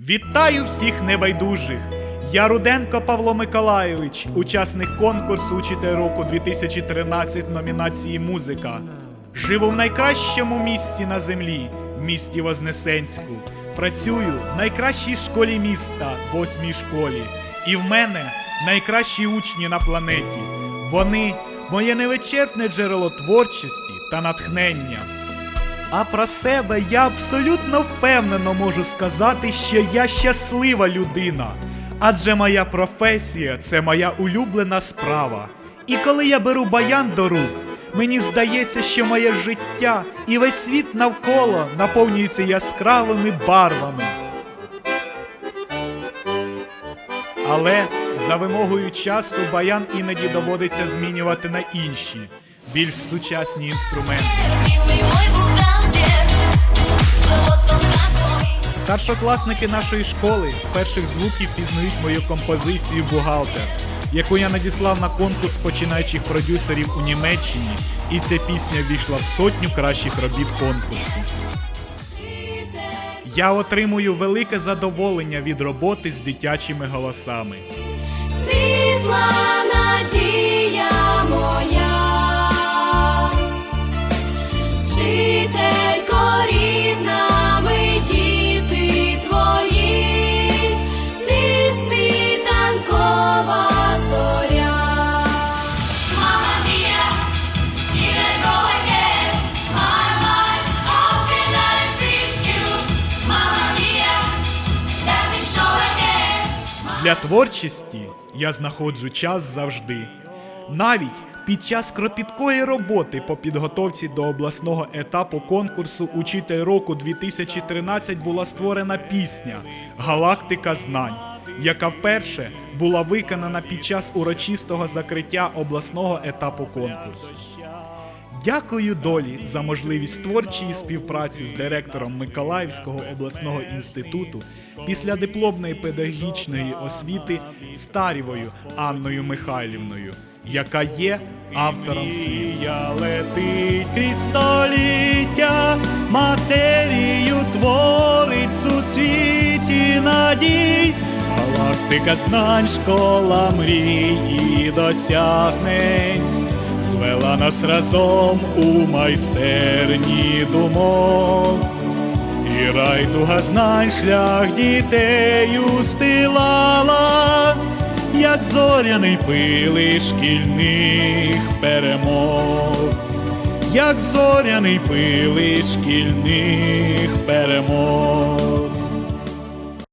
Вітаю всіх небайдужих! Я Руденко Павло Миколайович, учасник конкурсу Учитель року 2013 номінації Музика. Живу в найкращому місці на землі, місті Вознесенську. Працюю в найкращій школі міста, восьмій школі. І в мене найкращі учні на планеті. Вони моє невичерпне джерело творчості та натхнення. А про себе я абсолютно впевнено можу сказати, що я щаслива людина. Адже моя професія це моя улюблена справа. І коли я беру баян до рук, мені здається, що моє життя і весь світ навколо наповнюється яскравими барвами. Але за вимогою часу баян іноді доводиться змінювати на інші, більш сучасні інструменти. Старшокласники нашої школи з перших звуків пізнають мою композицію Бухгалтер, яку я надіслав на конкурс починаючих продюсерів у Німеччині, і ця пісня війшла в сотню кращих робіт конкурсу. Я отримую велике задоволення від роботи з дитячими голосами. Світла надія моя, вчителько Для творчості я знаходжу час завжди. Навіть під час кропіткої роботи по підготовці до обласного етапу конкурсу Учитель року 2013 була створена пісня Галактика знань, яка вперше була виконана під час урочистого закриття обласного етапу конкурсу. Дякую долі за можливість творчої співпраці з директором Миколаївського обласного інституту після дипломної педагогічної освіти Старівою Анною Михайлівною, яка є автором слів. Я летить крізь століття, матерію творить суцвіті надій. Галактика знань, школа мрій і досягнень звела нас разом у майстерні думок. І райдуга знань шлях дітей устилала, як зоряний пили шкільних перемог, як зоряний пили шкільних перемог.